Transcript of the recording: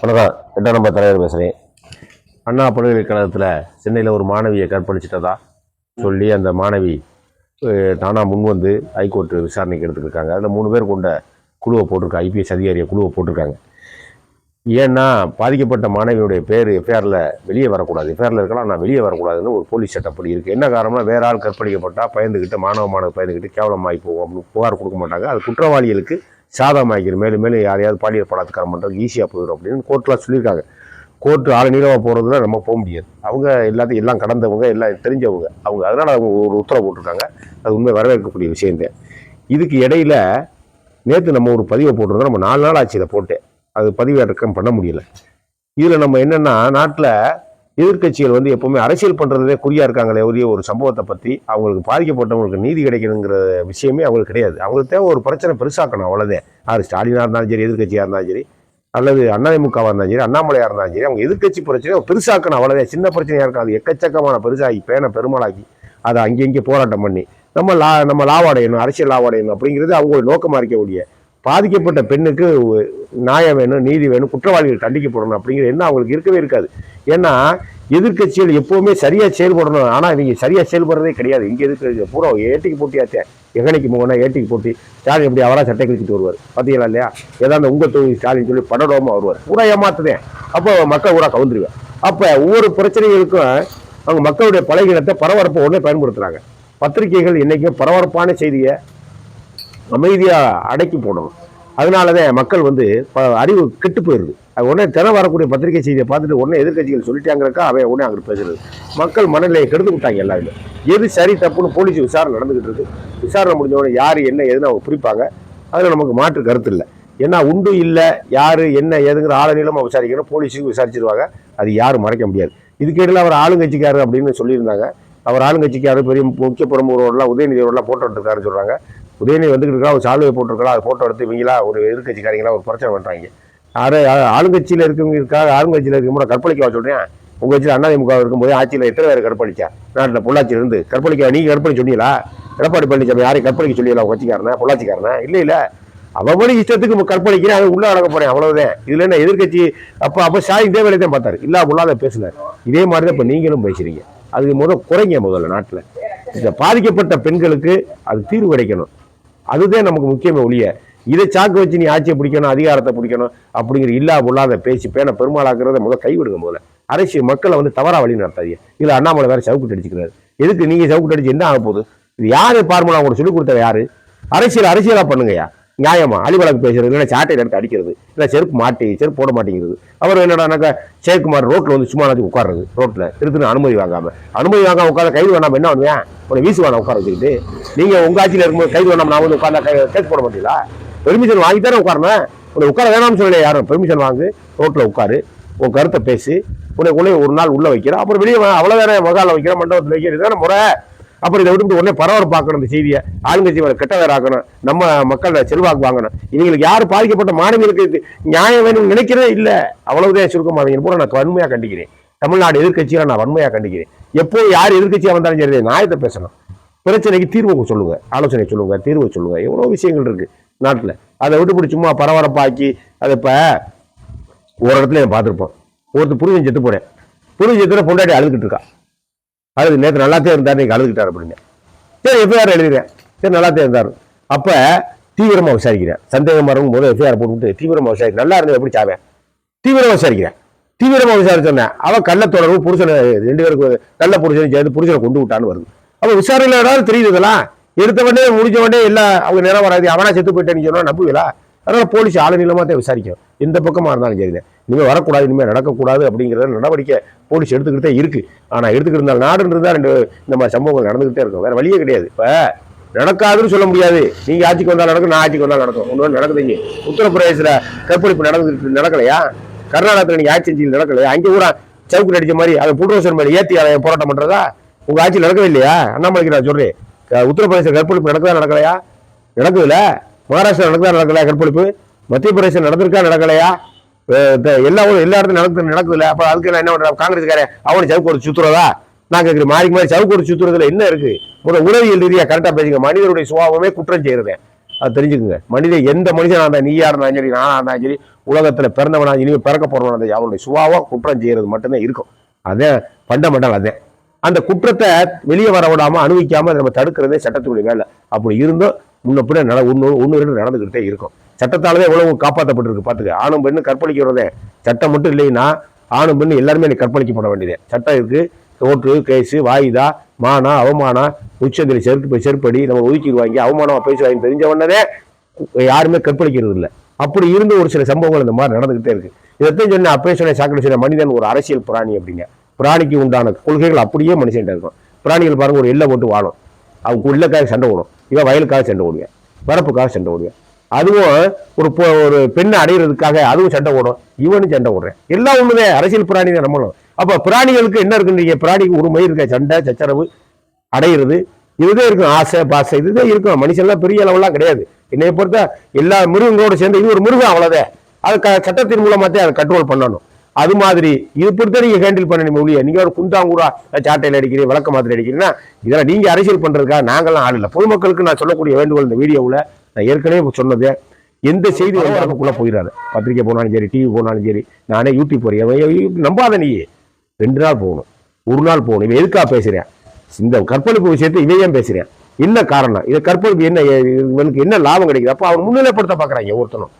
வணக்கம். எட்டாம் நம்பர் தலைவர் பேசுகிறேன் அண்ணா பல்கலைக்கழகத்தில் சென்னையில் ஒரு மாணவியை கற்பழிச்சிட்டதா சொல்லி அந்த மாணவி தானாக முன் வந்து ஹைகோர்ட்டு விசாரணைக்கு எடுத்துருக்காங்க அதில் மூணு பேர் கொண்ட குழுவை போட்டிருக்காங்க. ஐபிஎஸ் அதிகாரியை குழுவை போட்டிருக்காங்க. ஏன்னா பாதிக்கப்பட்ட மாணவியுடைய பேர் எஃப்ஐஆரில் வெளியே வரக்கூடாது. எஃப்ஐஆரில் இருக்கலாம் நான் வெளியே வரக்கூடாதுன்னு ஒரு போலீஸ் சட்டப்படி இருக்குது என்ன காரணம்னா வேற ஆள் கற்பழிக்கப்பட்டால் பயந்துக்கிட்டு மாணவ மாணவர் பயந்துக்கிட்டு கேவலமாகி போகும் அப்படின்னு புகார் கொடுக்க மாட்டாங்க. அது குற்றவாளிகளுக்கு சாதகமாக்கிடும் மேலும் மேலும் யாரையாவது பாலியல் பலாத்காரம் பண்ணுறது ஈஸியாக போயிடும் அப்படின்னு கோர்ட்டில் சொல்லியிருக்காங்க. கோர்ட்டு ஆள நீளமாக போகிறதுல நம்ம போக முடியாது. அவங்க எல்லாத்தையும் எல்லாம் கடந்தவங்க எல்லாம் தெரிஞ்சவங்க. அவங்க அதனால் அவங்க ஒரு உத்தரவு போட்டிருக்காங்க. அது உண்மை வரவேற்கக்கூடிய விஷயந்தேன் இதுக்கு இடையில நேற்று நம்ம ஒரு பதிவை போட்டிருந்தோம். நம்ம நாலு நாள் ஆச்சு இதை போட்டேன் அது பதிவேற்றம் பண்ண முடியல. இதில் நம்ம என்னென்னா நாட்டில் எதிர்க்கட்சிகள் வந்து எப்பவுமே அரசியல் பண்ணுறதே குறியா இருக்காங்களே ஒரே ஒரு சம்பவத்தை பற்றி அவங்களுக்கு பாதிக்கப்பட்டவங்களுக்கு நீதி கிடைக்கணுங்கிற விஷயமே அவங்களுக்கு கிடையாது. அவங்களுக்கு தேவை ஒரு பிரச்சனை பெருசாக்கணும் அவ்வளோதே யார் ஸ்டாலினாக இருந்தாலும் சரி எதிர்கட்சியாக இருந்தாலும் சரி அல்லது அதிமுகவாக இருந்தாலும் சரி அண்ணாமலையாக இருந்தாலும் சரி அவங்க எதிர்க்கட்சி பிரச்சனை பெருசாக்கணும் அவ்வளோதே சின்ன பிரச்சனையாக இருக்காது. எக்கச்சக்கமான பெருசாகி பேனை பெருமாளாக்கி அதை அங்கங்கே போராட்டம் பண்ணி நம்ம லா நம்ம லாவாடையணும் அரசியல் லாவாடையணும் அப்படிங்கிறது அவங்களோட நோக்கமாக இருக்கக்கூடிய பாதிக்கப்பட்ட பெண்ணுக்கு நியாயம் வேணும் நீதி வேணும் குற்றவாளிகள் தண்டிக்கப்படணும் அப்படிங்கிறது என்ன அவங்களுக்கு இருக்கவே இருக்காது. ஏன்னா எதிர்க்கட்சிகள் எப்பவுமே சரியா செயல்படணும். ஆனா இவங்க சரியா செயல்படுறதே கிடையாது. இங்க இருக்கிற பூரா ஏட்டிக்கு போட்டியாச்சே. எகனைக்கு போகணும் ஏட்டிக்கு போட்டி. ஸ்டாலின் எப்படி அவரா சட்டை கழிச்சுட்டு வருவார். பார்த்தீங்களா இல்லையா? ஏதாவது உங்க தொகுதி ஸ்டாலின் சொல்லி படடோமா வருவார். பூரா ஏமாத்துதேன் அப்போ மக்கள் பூரா கவுந்துருவேன். அப்ப ஒவ்வொரு பிரச்சனைகளுக்கும் அவங்க மக்களுடைய பலகீனத்தை பரபரப்பை உடனே பயன்படுத்துறாங்க. பத்திரிகைகள் என்றைக்கும் பரபரப்பான செய்தியை அமைதியா அடக்கி போடணும். அதனாலதான் மக்கள் வந்து ப- அறிவு கெட்டு போயிடுது அது உடனே தினம் வரக்கூடிய பத்திரிகை செய்தியை பார்த்துட்டு உடனே எதிர்க்கட்சிகள் சொல்லிட்டாங்கிறக்கா அவன் உடனே அங்கே பேசுறது. மக்கள் மனநிலையை கெடுத்து விட்டாங்க எல்லாருமே. எது சரி தப்புன்னு போலீஸ் விசாரணை நடந்துகிட்டு இருக்கு. விசாரணை முடிஞ்ச உடனே யார் என்ன எதுனா அவங்க குறிப்பாங்க. அதில் நமக்கு மாற்று கருத்து இல்லை. ஏன்னா உண்டு இல்லை யார் என்ன ஏதுங்கிற ஆள நீளமாக விசாரிக்கணும். போலீஸுக்கு விசாரிச்சிருவாங்க. அது யாரும் மறைக்க முடியாது. இதுக்கிடையில் அவர் ஆளுங்கட்சிக்காரர் அப்படின்னு சொல்லியிருந்தாங்க. அவர் ஆளுங்கட்சிக்காரர் பெரிய முக்கிய பிரமுகரோடலாம் உதயநிதியோடலாம் போட்டோ எடுத்துருக்காருன்னு சொல்கிறாங்க உதயநிதி வந்துக்கிட்டு இருக்கா ஒரு சாலுவை போட்டிருக்கலாம் அது ஃபோட்டோ எடுத்து இவங்களா ஒரு எதிர்கட்சிக்காரங்களா ஒரு பிரச்சனை பண்ணுறாங்க யாரும் ஆளுங்கட்சியில் இருக்கவங்க இருக்கா ஆளுங்கட்சியில் இருக்கும்போது கற்பழிக்கவா சொல்கிறேன் உங்கள் கட்சியில் அண்ணாதிமுக இருக்கும்போது ஆட்சியில் எத்தனை பேர் கற்பழிச்சா? நாட்டில் பொள்ளாச்சியில இருந்து கற்பழிக்க நீங்கள் கற்பழி சொன்னீங்களா? எடப்பாடி பழனிசாமி யாரையும் கற்பழிக்க சொல்லிடலாம் உங்கள் கட்சிக்காரனா பொள்ளாச்சிக்காரனா? இல்லை இல்லை. அவன் இஷ்டத்துக்கு கற்பழிக்கிறேன் அவன் உள்ளே அடங்க போகிறேன் அவ்வளோதான் இதில் என்ன எதிர்க்கட்சி அப்போ அப்போ ஸ்டாலின் இதே வேலையை தான் பார்த்தாரு. இல்லை உள்ளாத பேசினார் இதே மாதிரி தான் இப்போ நீங்களும் பேசுறீங்க. அதுக்கு முதல் குறைங்க முதல்ல நாட்டில். இந்த பாதிக்கப்பட்ட பெண்களுக்கு அது தீர்வு கிடைக்கணும். அதுதான் நமக்கு முக்கியமே ஒழிய இதை சாக்கு வச்சு நீ ஆட்சியை பிடிக்கணும் அதிகாரத்தை பிடிக்கணும் அப்படிங்கிற இல்லா பொல்லாத பேசி பேனை பெருமாளாக்குறத முதல் கைவிடுங்க முதல்ல. அரசியல் மக்களை வந்து தவறாக வழி நடத்தாதீங்க. இதில் அண்ணாமலை வேற சவுக்கு அடிச்சுக்கிறாரு. எதுக்கு நீங்கள் சவுக்கு அடிச்சு என்ன ஆக போகுது? இது யார் பார்மலா உங்களுக்கு சொல்லிக் கொடுத்தவ யாரு? அரசியல் அரசியலாக பண்ணுங்கய்யா. நியாயமா? அலிவழக்கு பேசுறது இல்லைன்னா சாட்டையில் எடுத்து அடிக்கிறது இல்லை செருப்பு மாட்டி செருப்பு போட மாட்டேங்கிறது. அவர் என்னடானாக்கா ஜெயக்குமார் ரோட்டில் வந்து சும்மா நாச்சு உட்காருறது ரோட்டில் திருத்துன்னு அனுமதி வாங்காமல் அனுமதி வாங்காம உட்கார கைது வேணாம என்ன பண்ணுவேன் உன்னை வேணாம் உட்கார வச்சுக்கிட்டு. நீங்கள் உங்க ஆட்சியில் இருக்கும்போது கைது வேணாம் நான் வந்து உட்கார்ந்தா கேஸ் போட மாட்டீங்களா? பெர்மிஷன் வாங்கி தானே உட்காரணும் உன்னை உட்கார வேணாம்னு சொல்லலை யாரும். பெர்மிஷன் வாங்கு ரோட்டில் உட்காரு உன் கருத்தை பேசி. உன்னை உள்ளே ஒரு நாள் உள்ளே வைக்கிறேன். அப்புறம் வெளியே அவ்வளோ அவ்வளவுதானே மகால வைக்கிறேன் மண்டபத்தில் வைக்கிறது தானே முறை. அப்புறம் இதை விட்டு உடனே பரபரப்பாக்கணும் இந்த செய்தியை. ஆளுங்கட்சி மேல கெட்ட வேற ஆக்கணும் நம்ம மக்கள் செல்வாக்கு வாங்கணும். இவங்களுக்கு யார் பாதிக்கப்பட்ட மாணவிகளுக்கு நியாயம் வேணும்னு நினைக்கிறதே இல்லை. அவ்வளவுதான் சுருக்கமாக அவங்க பூரா நான் வன்மையாக கண்டிக்கிறேன். தமிழ்நாடு எதிர்க்கட்சியை நான் வன்மையாக கண்டிக்கிறேன். எப்போ யார் எதிர்கட்சியாக வந்தாலும் சரி நியாயத்தை பேசணும். பிரச்சனைக்கு தீர்வு சொல்லுங்க ஆலோசனை சொல்லுங்க தீர்வு சொல்லுங்க. எவ்வளோ விஷயங்கள் இருக்கு நாட்டில். அதை விட்டுப்பிடி சும்மா பரபரப்பாக்கி அதை இப்போ ஒரு இடத்துல பார்த்துருப்போம் ஒருத்தர் புரிஞ்சு செத்து போறேன் புரிஞ்சு செத்துல பொண்டாட்டி அழுதுகிட்டு இருக்கா. அழுது நேற்று நல்லாத்தே இருந்தார் நீங்கள் அழுதுகிட்டார் அப்படின்னு சரி எஃப்ஐஆர் எழுதுகிறேன். சரி நல்லாத்தே இருந்தார். அப்போ தீவிரமாக விசாரிக்கிறேன். சந்தேகம் இருக்கும் போது எஃப்ஐஆர் போட்டு தீவிரமாக விசாரிக்கிறேன். நல்லா இருந்தது எப்படி சாவேன் தீவிரமாக விசாரிக்கிறேன். தீவிரமாக விசாரிச்சோன்னே அவன் கள்ள தொடர்பு புருஷனை ரெண்டு பேருக்கு நல்ல புருஷனை சேர்ந்து புருஷனை கொண்டு விட்டான்னு வருது. அப்போ விசாரணையில் ஏதாவது தெரியுது இதெல்லாம் எடுத்த உடனே முடிஞ்ச உடனே எல்லாம் அவங்க நேரம் வராது அவனா செத்து போயிட்டேன்னு சொன்னா நம்புவீங்களா? அதனால போலீஸ் ஆளுநீளமாக தான் விசாரிக்கும் எந்த பக்கமாக இருந்தாலும் சரி இனிமேல் வரக்கூடாது இனிமேல் நடக்கக்கூடாது அப்படிங்கிறத நடவடிக்கை போலீஸ் எடுத்துக்கிட்டே இருக்கு. ஆனால் எடுத்துக்கிட்டு இருந்தால் நாடுன்னு இருந்தா ரெண்டு இந்த மாதிரி சம்பவங்கள் நடந்துக்கிட்டே இருக்கும். வேற வழியே கிடையாது. இப்போ நடக்காதுன்னு சொல்ல முடியாது. நீங்கள் ஆட்சிக்கு வந்தால் நடக்கும் நான் ஆட்சிக்கு வந்தால் நடக்கும். ஒன்று நடக்குதுங்க. உத்தரப்பிரதேசத்தில் கற்பழிப்பு நடந்துட்டு நடக்கலையா? கர்நாடகத்தில் நீங்கள் ஆட்சி செஞ்சு நடக்கலையா? அங்கே கூட சவுக்கு அடித்த மாதிரி அதை புல்ரோசன் மாதிரி ஏத்தி அதை போராட்டம் பண்ணுறதா உங்கள் ஆட்சி நடக்கவே இல்லையா? அண்ணாமலைக்கு நான் சொல்கிறேன் உத்தரப்பிரதேச கற்பழிப்பு நடக்குதா நடக்கலையா? நடக்குதுல்ல? மகாராஷ்டிரா நடக்குதா நடக்கலையா? கற்பழிப்பு? மத்திய பிரதேசம் நடந்திருக்கா நடக்கலையா? இந்த எல்லா ஊரும் எல்லா இடத்துலையும் நடக்குது நடக்குதுல்ல? அப்போ அதுக்கு நான் என்ன பண்ணுறேன் காங்கிரஸ்காரன் அவனை சவுக்கு ஒரு சுத்துறதா? நான் கேட்கிறேன் மாறி மாறி சவுக்கு ஒரு சுத்துறதுல என்ன இருக்கு? முதல் உளவியல் ரீதியாக கரெக்டாக பேசுங்க. மனிதருடைய சுபாவமே குற்றம் செய்யறதே. அது தெரிஞ்சுக்குங்க. மனித எந்த மனுஷனாக இருந்தால் நீயா இருந்தாலும் சரி நானாக இருந்தாலும் சரி உலகத்தில் பிறந்தவனா இனிமே பிறக்க போறவனா இருந்தா அவனுடைய சுபாவம் குற்றம் செய்கிறது மட்டும்தான் இருக்கும். அதே ஃபண்டமெண்டல் அதே அந்த குற்றத்தை வெளியே வர விடாமல் அனுபவிக்காமல் நம்ம தடுக்கிறதே சட்டத்துடைய வேலை. அப்படி இருந்தும். முன்ன பின்ன நட ஒன்று ஒன்று ரெண்டு நடந்துக்கிட்டே இருக்கும். சட்டத்தாலவே எவ்வளவு காப்பாற்றப்பட்டிருக்கு பார்த்துக்க ஆணும் பெண்ணு கற்பழிக்கிறதே சட்டம் மட்டும் இல்லைன்னா ஆணும் பெண்ணு எல்லாருமே இன்னைக்கு கற்பழிக்கப்பட வேண்டியது. சட்டம் இருக்கு. ஓட்டு கேஸு வாயுதா மானா அவமானா உச்சந்திரி செருப்பு செருப்படி நம்ம ஒதுக்கிடுவாங்க அவமானமா பேசுவாங்க தெரிஞ்ச உடனே யாருமே கற்பழிக்கிறது இல்லை. அப்படி இருந்து ஒரு சில சம்பவங்கள் இந்த மாதிரி நடந்துகிட்டே இருக்கு. இதைத்தான் சொன்ன அப்பயே சொன்ன சாக்கடை சொன்ன மனிதன் ஒரு அரசியல் பிராணி அப்படிங்க. பிராணிக்கு உண்டான கொள்கைகள் அப்படியே மனுஷன்ட்ட இருக்கும். பிராணிகள் பாருங்க ஒரு எல்லை போட்டு வாழும். அவங்க உள்ளக்காக சண்டை ஓடும் இவன் வயலுக்காக சண்டை ஓடுவேன் வரப்புக்காக சண்டை ஓடுவேன் அதுவும் ஒரு ஒரு பெண்ணை அடையிறதுக்காக அதுவும் சண்டை ஓடும். இவனும் சண்டை ஓடுறேன். எல்லாம் ஒண்ணுதே. அரசியல் பிராணி நம்மளும். அப்போ பிராணிகளுக்கு என்ன இருக்குன்றீங்க பிராணிக்கு ஒரு மயிர் இருக்க? சண்டை சச்சரவு அடையிறது. இதுதான் இருக்கும். ஆசை பாசை. இதுதான் இருக்கும். மனுஷன்லாம் பெரிய அளவுலாம் கிடையாது. என்னை பொறுத்த எல்லா மிருகங்களோட சேர்ந்து இது ஒரு மிருகம் அவ்வளோதே அது க- சட்டத்தின் தான் அதை கண்ட்ரோல் பண்ணணும். அது மாதிரி இது இப்படித்தான் நீங்க ஹேண்டில் பண்ணணும் ஒழிய நீங்க ஒரு குந்தாங்கூரா சாட்டையில் அடிக்கிறீங்க விளக்க மாதிரி அடிக்கிறீங்கன்னா இதெல்லாம் நீங்க அரசியல் பண்றதுக்காக நாங்களாம் ஆள் இல்லை. பொதுமக்களுக்கு நான் சொல்லக்கூடிய வேண்டுகோள் இந்த வீடியோவில் நான் ஏற்கனவே சொன்னது. எந்த செய்தி வந்தாலுக்குள்ள போயிடாது. பத்திரிக்கை போனாலும் சரி டிவி போனாலும் சரி நானே யூடியூப் போறேன். நம்பாத நீ. ரெண்டு நாள் போகணும். ஒரு நாள் போகணும். இவன் எதுக்காக பேசுகிறேன் இந்த கற்பழிப்பு விஷயத்தை இவன் ஏன் பேசுகிறேன் என்ன காரணம்? இதை கற்பழிப்பு என்ன இவனுக்கு என்ன லாபம் கிடைக்குது? அப்போ அவன் முன்னிலைப்படுத்த பார்க்குறாங்க ஒருத்தனும்